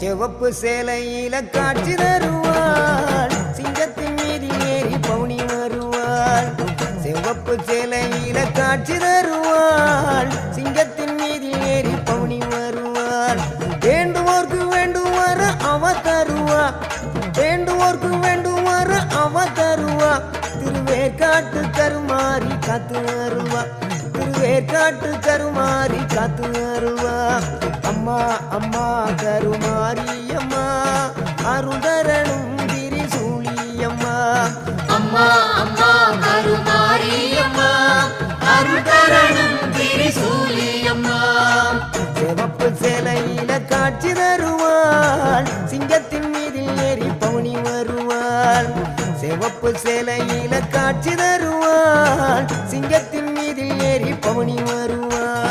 செவப்பு சேலையில காட்சி தருவாள். சிங்கத்தின் மீது ஏறி பவுனி வருவாள். செவப்பு சேலையில காட்சி தருவாள். சிங்கத்தின் மீது ஏறி பவுனி வருவாள். வேண்டுவோர்க்கு வேண்டுவார அவ தருவா. வேண்டுவோர்க்கு வேண்டுவார அவ தருவா. திருவேற்காட்டு கருமாறி காத்து வருவா. திருவேற்காட்டு கருமாறி காத்து வருவா அம்மா அம்மா கருமாரி அம்மா. அருதரணும் திரிசூலியம்மா அம்மா. அம்மா கருமாரியம்மா அருள்தரணும் திரிசூலியம்மா சிவப்பு சேலையில காட்சி தருவாள். சிங்கத்தின் மீது ஏறி பவுனி வருவாள். சிவப்பு சேலையில வானத்தில் ஏறி பவனி வருவான்